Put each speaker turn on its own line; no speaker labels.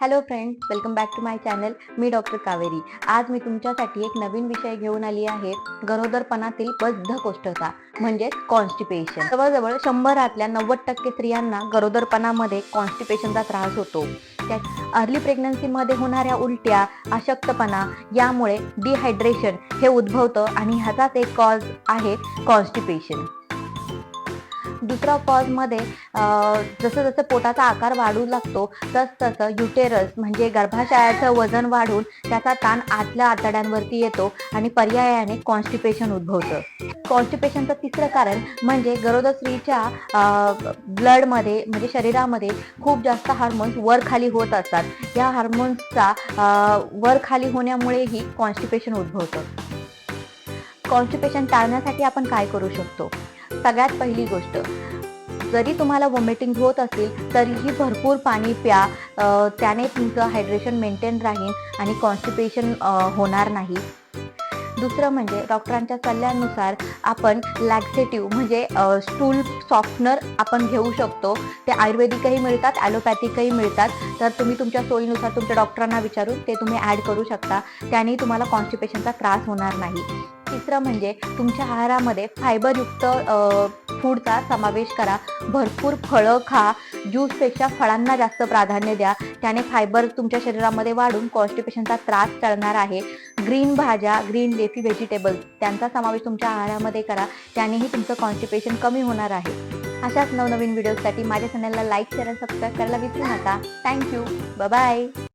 Hello friend welcome back to my channel me doctor Kaveri. आज मी तुमच्यासाठी एक नवीन विषय घेऊन आली आहे गरोदरपणातील बद्धकोष्ठता म्हणजेच कॉन्स्टिपेशन जवळजवळ शंभरातल्या नव्वद टक्के स्त्रियांना गरोदरपणामध्ये कॉन्स्टिपेशनचा त्रास होतो. त्यात अर्ली प्रेग्नन्सीमध्ये होणाऱ्या उलट्या अशक्तपणा यामुळे डिहायड्रेशन हे उद्भवतं आणि ह्याचाच एक कॉज आहे कॉन्स्टिपेशन दुसरा कॉजमध्ये जसं जसं पोटाचा आकार वाढू लागतो तस तसं युटेरस म्हणजे गर्भाशयाचं वजन वाढून त्याचा ताण आतल्या आतड्यांवरती येतो आणि पर्यायाने कॉन्स्टिपेशन उद्भवतं. कॉन्स्टिपेशनचं तिसरं कारण म्हणजे गरोदर स्त्रीच्या ब्लडमध्ये म्हणजे शरीरामध्ये खूप जास्त हार्मोन्स वर खाली होत असतात. या हार्मोन्सचा वर खाली होण्यामुळेही कॉन्स्टिपेशन उद्भवतं. कॉन्स्टिपेशन टाळण्यासाठी आपण काय करू शकतो? सगळ्यात पहिली गोष्ट जरी तुम्हाला वॉमिटिंग होत असेल तरीही भरपूर पाणी प्या. त्याने तुमचं हायड्रेशन मेंटेन राहील आणि कॉन्स्टिपेशन होणार नाही. दुसरं म्हणजे डॉक्टरांच्या सल्ल्यानुसार आपण लॅक्सेटिव्ह म्हणजे स्टूल सॉफ्टनर आपण घेऊ शकतो. ते आयुर्वेदिकही मिळतात ॲलोपॅथिकही मिळतात. तर तुम्ही तुमच्या सोयीनुसार तुमच्या डॉक्टरांना विचारून ते तुम्ही ॲड करू शकता. त्याने तुम्हाला कॉन्स्टिपेशनचा त्रास होणार नाही. तिसरं म्हणजे तुमच्या आहारामध्ये फायबरयुक्त फूडचा समावेश करा. भरपूर फळं खा. ज्यूसपेक्षा फळांना जास्त प्राधान्य द्या. त्याने फायबर तुमच्या शरीरामध्ये वाढून कॉन्स्टिपेशनचा त्रास टळणार आहे. ग्रीन भाज्या ग्रीन लेफी व्हेजिटेबल्स त्यांचा समावेश तुमच्या आहारामध्ये करा. त्यानेही तुमचं कॉन्स्टिपेशन कमी होणार आहे. अशाच नवनवीन व्हिडिओसाठी माझ्या चॅनलला लाईक शेअर आणि सबस्क्राईब करायला विसरू नका. Thank you bye